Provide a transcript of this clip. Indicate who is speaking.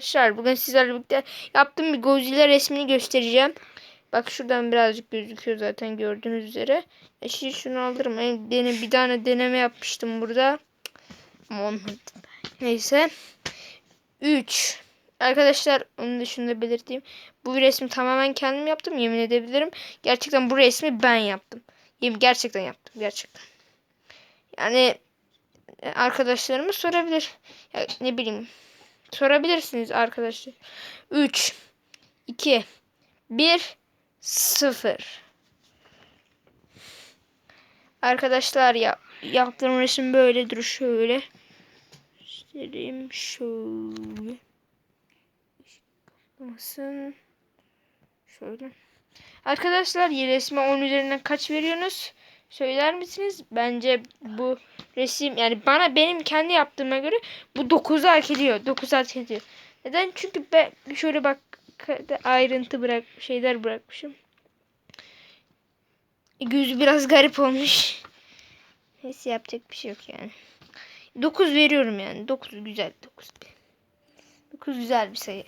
Speaker 1: Arkadaşlar bugün sizlerle birlikte yaptığım bir Godzilla resmini göstereceğim. Bak şuradan birazcık gözüküyor zaten gördüğünüz üzere. E şimdi şunu alırım. Ben dene, bir tane deneme yapmıştım burada. Ama olmadı. Neyse. 3. Arkadaşlar onu da şunu da belirteyim. Bu resmi tamamen kendim yaptım yemin edebilirim. Gerçekten bu resmi ben yaptım. Yemin gerçekten yaptım gerçekten. Yani e, arkadaşlarımız sorabilir. Ya, ne bileyim sorabilirsiniz arkadaşlar. 3 2 1 0 Arkadaşlar ya yaptığım resim böyle dur şöyle. Göstereyim şöyle. Şöyle. Arkadaşlar resme 10 üzerinden kaç veriyorsunuz? Söyler misiniz? Bence bu resim yani bana benim kendi yaptığıma göre bu 9'u hak ediyor. 9 hak ediyor. Neden? Çünkü ben şöyle bak ayrıntı bırak şeyler bırakmışım. Gözü biraz garip olmuş. Neyse yapacak bir şey yok yani. 9 veriyorum yani. 9 güzel 9. 9 güzel bir sayı.